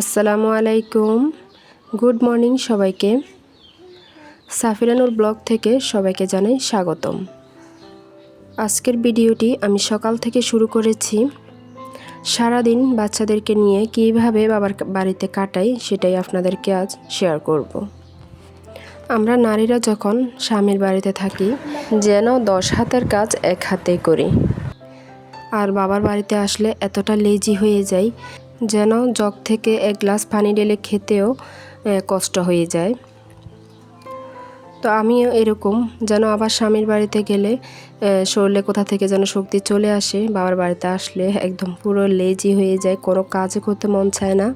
আসসালামু আলাইকুম। Good morning সবাইকে। সাফিরানুর ব্লগ থেকে সবাইকে জানাই স্বাগতম। আজকের ভিডিওটি আমি সকাল থেকে শুরু করেছি। সারাদিন বাচ্চাদেরকে নিয়ে কীভাবে বাবার বাড়িতে কাটাই সেটাই আপনাদেরকে আজ শেয়ার করব। আমরা নারীরা যখন স্বামীর বাড়িতে থাকি, যেন দশ হাতের কাজ এক হাতে করি। আর বাবার বাড়িতে আসলে এতটা লেজি হয়ে যাই যেন জগ থেকে এক গ্লাস পানি ঢেলে খেতেও কষ্ট হয়ে যায়। তো আমিও এরকম যেন আবার স্বামীর বাড়িতে গেলে শরীরে কোথা থেকে যেন শক্তি চলে আসে, বাবার বাড়িতে আসলে একদম পুরো লেজি হয়ে যায়, কোনো কাজও করতে মন চায় না।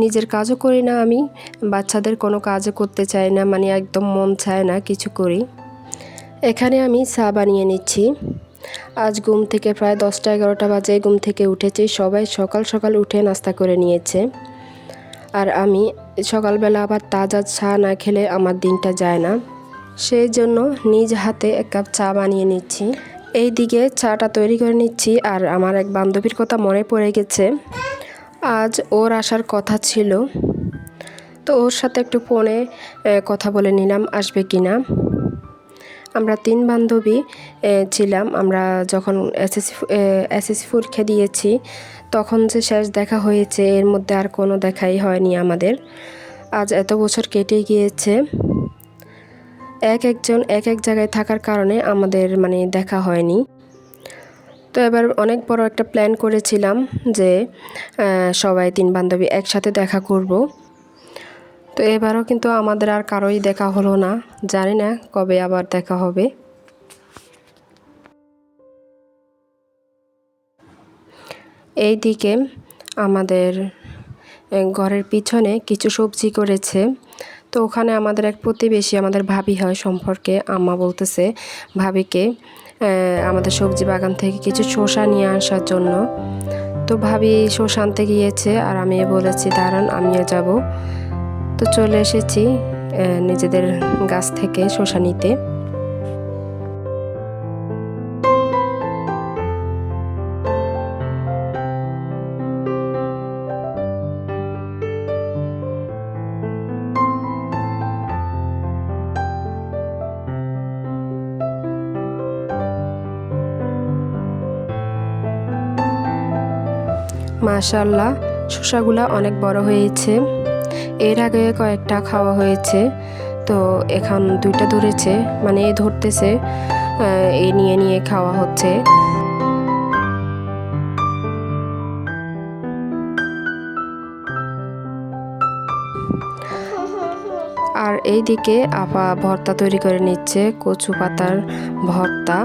নিজের কাজও করি না আমি, বাচ্চাদের কোনো কাজও করতে চাই না মানে একদম মন চায় না কিছু করি। এখানে আমি চা বানিয়ে নিচ্ছি। আজ ঘুম থেকে প্রায় দশটা এগারোটা বাজে ঘুম থেকে উঠেছি। সবাই সকাল সকাল উঠে নাস্তা করে নিয়েছে। আর আমি সকালবেলা আবার তাজা চা না খেলে আমার দিনটা যায় না। সেই জন্য নিজ হাতে এক কাপ চা বানিয়ে নিচ্ছি। এই দিকে চাটা তৈরি করে নিচ্ছি আর আমার এক বান্ধবীর কথা মনে পড়ে গেছে। আজ ওর আসার কথা ছিল। তো ওর সাথে একটু ফোনে কথা বলে নিলাম, আসবে কি না আমরা তিন বান্ধবী ছিলাম। আমরা যখন এসএসসি এসএসসি পরীক্ষা দিয়েছি, তখন যে শেষ দেখা হয়েছে, এর মধ্যে আর কোনো দেখাই হয়নি আমাদের। আজ এত বছর কেটে গিয়েছে। এক একজন, এক এক জায়গায় থাকার কারণে আমাদের মানে দেখা হয়নি। তো এবার অনেক বড় একটা প্ল্যান করেছিলাম যে সবাই তিন বান্ধবী একসাথে দেখা করব। তো এবারও কিন্তু আমাদের আর কারোই দেখা হলো না। জানি না কবে আবার দেখা হবে। এই দিকে আমাদের ঘরের পিছনে কিছু সবজি করেছে। তো ওখানে আমাদের এক প্রতিবেশী, আমাদের ভাবি হয় সম্পর্কে, আম্মা বলতেছে ভাবিকে আমাদের সবজি বাগান থেকে কিছু শসা নিয়ে আসার জন্য। তো ভাবি শসা আনতে গিয়েছে আর আমি বলেছি, দাঁড়ান, আমিও যাব। তো চলে এসেছি নিজেদের গাছ থেকে শসা নিতে। মাশাল্লাহ শসাগুলা অনেক বড় হয়েছে। এর আগে কয়েকটা খাওয়া হয়েছে, তো এখন দুইটা ধরেছে মানে এ ধরতেছে এই নিয়ে নিয়ে খাওয়া হচ্ছে। আর এই দিকে আপা ভর্তা তৈরি করে নিচ্ছে কচু পাতার ভর্তা।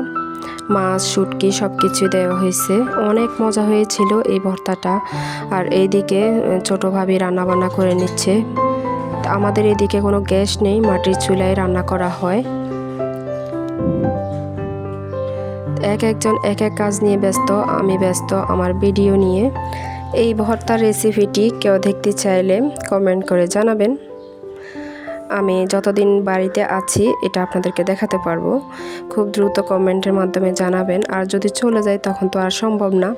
মাছ, শুটকি সব কিছু দেওয়া হয়েছে। অনেক মজা হয়েছিল এই ভর্তাটা। আর এইদিকে ছোটো ভাবি রান্নাবান্না করে নিচ্ছে। আমাদের এদিকে কোনো গ্যাস নেই, মাটির চুলায় রান্না করা হয়। এক একজন, এক এক কাজ নিয়ে ব্যস্ত, আমি ব্যস্ত আমার ভিডিও নিয়ে। এই ভর্তার রেসিপিটি কেউ দেখতে চাইলে কমেন্ট করে জানাবেন। আমি যতদিন বাড়িতে আছি, এটা আপনাদেরকে দেখাতে পারব। খুব দ্রুত কমেন্টের মাধ্যমে জানাবেন, আর যদি চলে যায় তখন তো আর সম্ভব না।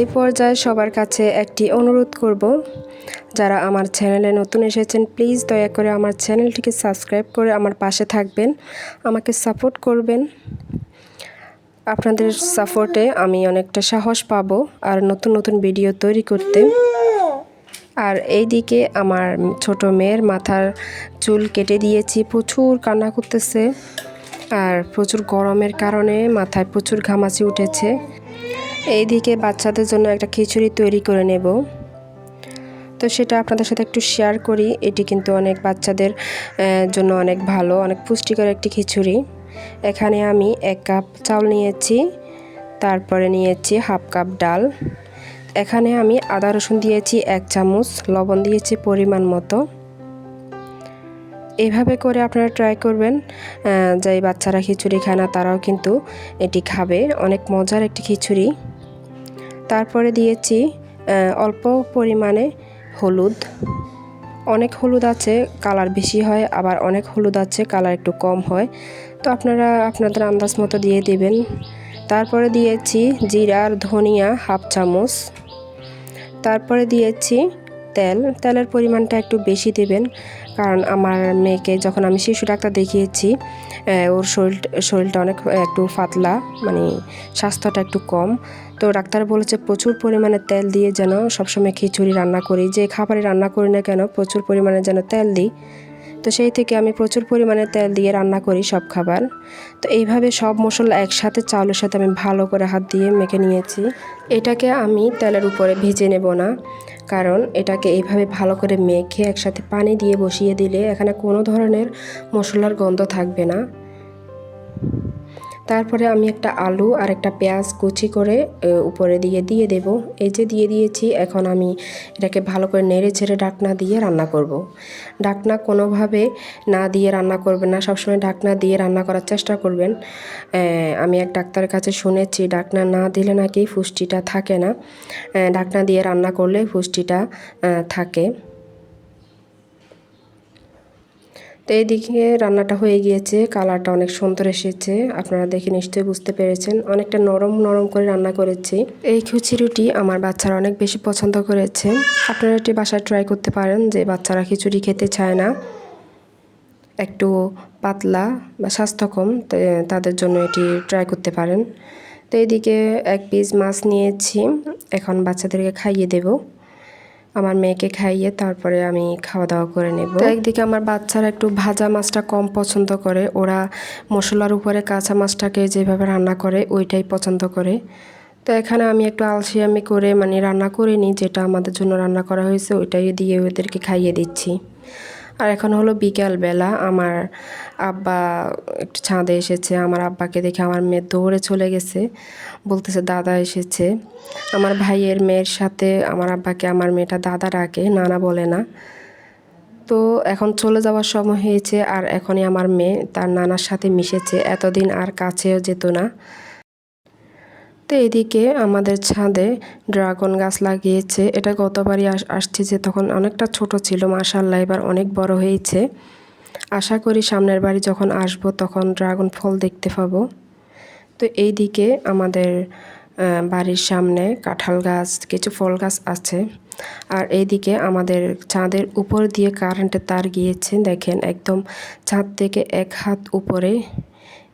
এই পর্যায়ে সবার কাছে একটি অনুরোধ করব, যারা আমার চ্যানেলে নতুন এসেছেন, প্লিজ দয়া করে আমার চ্যানেলটিকে সাবস্ক্রাইব করে আমার পাশে থাকবেন, আমাকে সাপোর্ট করবেন। আপনাদের সাপোর্টে আমি অনেকটা সাহস পাবো, আর নতুন নতুন ভিডিও তৈরি করতে। আর এই দিকে আমার ছোট মেয়ের মাথার চুল কেটে দিয়েছি, প্রচুর কান্না করতেছে আর প্রচুর গরমের কারণে মাথায় প্রচুর ঘামাচি উঠেছে। এই দিকে বাচ্চাদের জন্য একটা খিচুড়ি তৈরি করে নেব। তো সেটা আপনাদের সাথে একটু শেয়ার করি। এটি কিন্তু অনেক বাচ্চাদের জন্য অনেক ভালো, অনেক পুষ্টিকর একটি খিচুড়ি। এখানে আমি এক কাপ চাউল নিয়েছি, তারপরে নিয়েছি হাফ কাপ ডাল। এখানে আমি আদা রসুন দিয়েছি এক চামচ, লবণ দিয়েছি পরিমাণ মতো। এভাবে করে আপনারা ট্রাই করবেন যে বাচ্চারা খিচুড়ি খায় না তারাও কিন্তু এটি খাবে। অনেক মজার একটি খিচুড়ি। তারপরে দিয়েছি অল্প পরিমাণে হলুদ। অনেক হলুদ আছে, কালার বেশি হয়, আবার অনেক হলুদ আছে, কালার একটু কম হয়। তো আপনারা আপনাদের আন্দাজ মতো দিয়ে দেবেন। তারপরে দিয়েছি জিরার ধনিয়া হাফ চামচ। তারপরে দিয়েছি তেল। তেলের পরিমাণটা একটু বেশি দেবেন, কারণ আমার মেয়েকে যখন আমি শিশু ডাক্তার দেখিয়েছি ওর শরীর, শরীরটা অনেক একটু পাতলা মানে স্বাস্থ্যটা একটু কম। তো ডাক্তার বলেছে প্রচুর পরিমাণে তেল দিয়ে যেন সবসময় খিচুড়ি রান্না করি। যে খাবারে রান্না করি না কেন, প্রচুর পরিমাণে যেন তেল দিই। তো সেই থেকে আমি প্রচুর পরিমাণে তেল দিয়ে রান্না করি সব খাবার। তো এইভাবে সব মশলা একসাথে চাউলের সাথে আমি ভালো করে হাত দিয়ে মেখে নিয়েছি। এটাকে আমি তেলের উপরে ভেজে নেব না, কারণ এটাকে এইভাবে ভালো করে মেখে একসাথে পানি দিয়ে বসিয়ে দিলে এখানে কোনো ধরনের মশলার গন্ধ থাকবে না। তারপরে আমি একটা আলু আর একটা পেঁয়াজ কুচি করে উপরে দিয়ে দিয়ে দেব। এই যে দিয়ে দিয়েছি, এখন আমি এটাকে ভালো করে নেড়ে ছেড়ে ডাকনা দিয়ে রান্না করব। ডাকনা কোনোভাবে না দিয়ে রান্না করবেন না, সবসময় ডাকনা দিয়ে রান্না করার চেষ্টা করবেন। আমি এক ডাক্তারের কাছে শুনেছি ডাকনা না দিলে নাকি পুষ্টিটা থাকে না। ডাকনা দিয়ে রান্না করলে পুষ্টিটা থাকে। তো এইদিকে রান্নাটা হয়ে গিয়েছে, কালারটা অনেক সুন্দর এসেছে, আপনারা দেখে নিশ্চয়ই বুঝতে পেরেছেন। অনেকটা নরম নরম করে রান্না করেছি। এই খিচুড়িটি আমার বাচ্চারা অনেক বেশি পছন্দ করেছে। আপনারা এটি বাসায় ট্রাই করতে পারেন যে বাচ্চারা খিচুড়ি খেতে চায় না। একটু পাতলা বা স্বাস্থ্যকম তাদের জন্য এটি ট্রাই করতে পারেন। তো এদিকে এক পিস মাছ নিয়েছি, এখন বাচ্চাদেরকে খাইয়ে দেবো। আমার মেয়েকে খাইয়ে তারপরে আমি খাওয়া দাওয়া করে নেব। তো একদিকে আমার বাচ্চারা একটু ভাজা মাছটা কম পছন্দ করে, ওরা মশলার উপরে কাঁচা মাছটাকে যেভাবে রান্না করে ওইটাই পছন্দ করে। তো এখানে আমি একটু আলসিয়ামি করে মানে রান্না করে নিই, যেটা আমাদের জন্য রান্না করা হয়েছে ওইটাই দিয়ে ওদেরকে খাইয়ে দিচ্ছি। আর এখন হলো বিকালবেলা আমার আব্বা একটু ছাদে এসেছে, আমার আব্বাকে দেখে আমার মেয়ে দৌড়ে চলে গেছে। বলতেছে, দাদা এসেছে। আমার ভাইয়ের মেয়ের সাথে আমার আব্বাকে, আমার মেয়েটা দাদা ডাকে, নানা বলে না। তো এখন চলে যাওয়ার সময় হয়েছে আর এখনই আমার মেয়ে তার নানার সাথে মিশেছে। এতদিন আর কাছেও যেত না। তো এদিকে আমাদের ছাদে ড্রাগন গাছ লাগিয়েছে। এটা গতবারই আস আসছে যে তখন অনেকটা ছোট ছিল মাশাল্লাহ এবার অনেক বড় হয়েছে। আশা করি সামনের বাড়ি যখন আসব তখন ড্রাগন ফল দেখতে পাবো। তো এই দিকে আমাদের বাড়ির সামনে কাঁঠাল গাছ, কিছু ফল গাছ আছে। আর এইদিকে আমাদের ছাদের উপর দিয়ে কারেন্টের তার গিয়েছে। দেখেন, একদম ছাদ থেকে এক হাত উপরে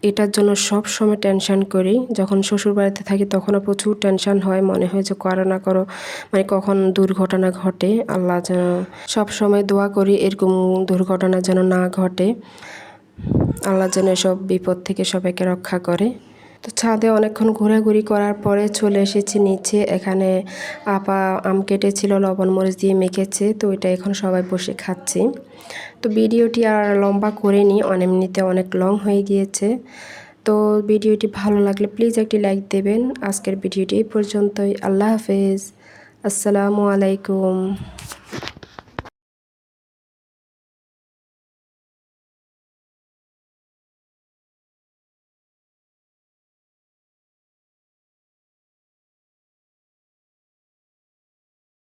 এটার জন্য সব সময় টেনশান করি। যখন শ্বশুর বাড়িতে থাকি তখনও প্রচুর টেনশান হয়। মনে হয় যে করো না করো মানে কখন দুর্ঘটনা ঘটে। আল্লাহ যেন সব সময় দোয়া করি এরকম দুর্ঘটনা যেন না ঘটে। আল্লাহ যেন এসব বিপদ থেকে সবাইকে রক্ষা করে। তো ছাদে অনেকক্ষণ ঘোরাঘুরি করার পরে চলে এসেছি নিচে। এখানে আপা আম কেটেছিল, লবণ মরিচ দিয়ে মেখেছে, তো এটা এখন সবাই বসে খাচ্ছি। তো ভিডিওটি আর লম্বা করিনি এমনিতে অনেক লং হয়ে গিয়েছে। তো ভিডিওটি ভালো লাগলে প্লিজ একটি লাইক দেবেন। আজকের ভিডিওটি এই পর্যন্তই। আল্লাহ হাফেজ। আসসালামু আলাইকুম।